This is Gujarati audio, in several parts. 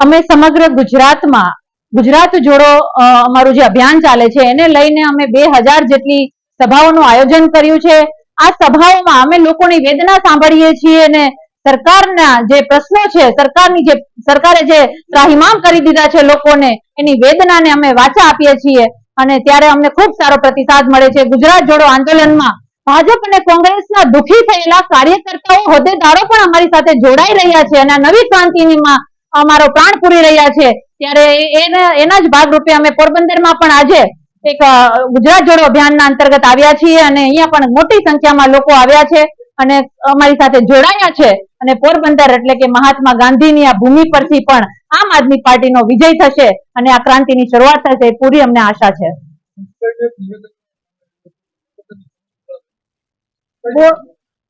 અમે સમગ્ર ગુજરાતમાં, ગુજરાત જોડો અમારું જે અભિયાન ચાલે છે, એને લઈને અમે બે હજાર જેટલી સભાઓનું આયોજન કર્યું છે. આ સભાઓમાં અમે લોકોની વેદના સાંભળીએ છીએ અને સરકારના જે પ્રશ્નો છે, સરકારની જે, સરકારે જે ત્રાહિમામ કરી દીધા છે લોકોને, એની વેદનાને અમે વાચા આપીએ છીએ અને ત્યારે અમને ખૂબ સારો પ્રતિસાદ મળે છે. ગુજરાત જોડો આંદોલનમાં ભાજપ અને કોંગ્રેસના દુખી થયેલા કાર્યકર્તાઓ હોદ્દેદારો પણ અમારી સાથે જોડાઈ રહ્યા છે અને નવી ક્રાંતિમાં અમારો પ્રાણ પૂરી રહ્યા છે, ત્યારે એના જ ભાગરૂપે અમે પોરબંદરમાં પણ આજે એક ગુજરાત જોડો અભિયાનના અંતર્ગત આવ્યા છીએ અને અહીંયા પણ મોટી સંખ્યામાં લોકો આવ્યા છે અને અમારી સાથે જોડાયા છે અને પોરબંદર એટલે કે મહાત્મા ગાંધીની આ ભૂમિ પરથી પણ આમ આદમી પાર્ટીનો વિજય થશે અને આ ક્રાંતિની શરૂઆત થશે પૂરી અમને આશા છે.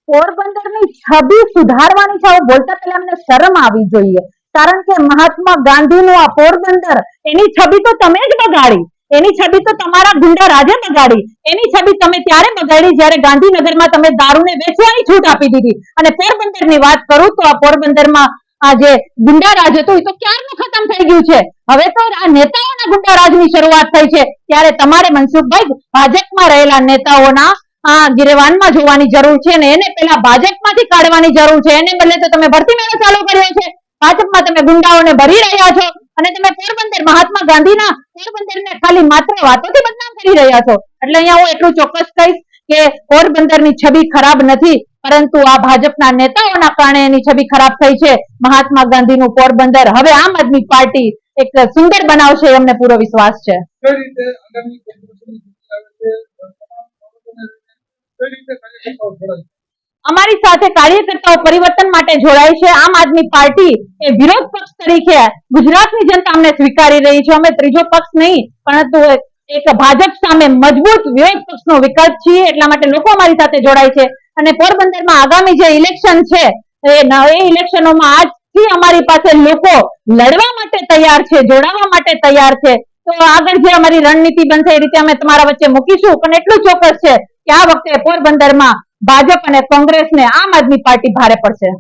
પોરબંદરની છબી સુધારવાની છે બોલતા પહેલા અમને શરમ આવી જોઈએ. કારણ કે મહાત્મા ગાંધીનું આ પોરબંદર, એની છબી તો તમે જ બગાડી. એની છબી તો તમારા ગુંડા રાજે બગાડી. એની છબી તમે ત્યારે બગાડી જ્યારે ગાંધીનગરમાં તમે દારૂને વેચવાની છૂટ આપી દીધી. અને પોરબંદરની વાત કરું તો આ પોરબંદરમાં આ જે ગુંડા રાજ હતું એ તો ક્યારનું ખતમ થઈ ગયું છે? હવે તો આ નેતાઓના ગુંડા રાજની શરૂઆત થઈ છે. ત્યારે તમારે મનસુખભાઈ ભાજપમાં રહેલા નેતાઓના આ ગિરેવાનમાં જોવાની જરૂર છે ને એને પેલા ભાજપમાંથી કાઢવાની જરૂર છે. એને બદલે તો તમે ભરતી મેળો ચાલુ કર્યો છે. ભાજપમાં તમે ગુંડાઓને ભરી રહ્યા છો અને તમે પોરબંદર મહાત્મા ગાંધીના પોરબંદરને ખાલી માત્ર વાતોથી બદનામ કરી રહ્યા છો. એટલે અહીંયા હું એટલું ચોક્કસ કહીશ કે પોરબંદરની છબી ખરાબ નથી, પરંતુ આ ભાજપના નેતાઓના કારણે એની છબી ખરાબ થઈ છે. મહાત્મા ગાંધીનું પોરબંદર હવે આમ આદમી પાર્ટી એક સુંદર બનાવશે, એમને પૂરો વિશ્વાસ છે. કઈ રીતે અમારી સાથે કાર્યકર્તાઓ પરિવર્તન માટે જોડાય છે. આમ આદમી પાર્ટી એ વિરોધ પક્ષ તરીકે ગુજરાતની જનતા અમને સ્વીકારી રહી છે. અમે ત્રીજો પક્ષ નહીં, પરંતુ એક- ભાજપ સામે મજબૂત વિરોધ પક્ષનો વિકલ્પ છીએ, એટલા માટે લોકો અમારી સાથે જોડાય છે. અને પોરબંદરમાં આગામી જે ઇલેક્શન છે, એ ઇલેક્શનોમાં આજથી અમારી પાસે લોકો લડવા માટે તૈયાર છે, જોડાવા માટે તૈયાર છે. તો આગળ જે અમારી રણનીતિ બનશે, એ રીતે અમે તમારા વચ્ચે મૂકીશું. પણ એટલું ચોક્કસ છે કે આ વખતે પોરબંદરમાં ભાજપ અને કોંગ્રેસને આમ આદમી પાર્ટી ભારે પડશે.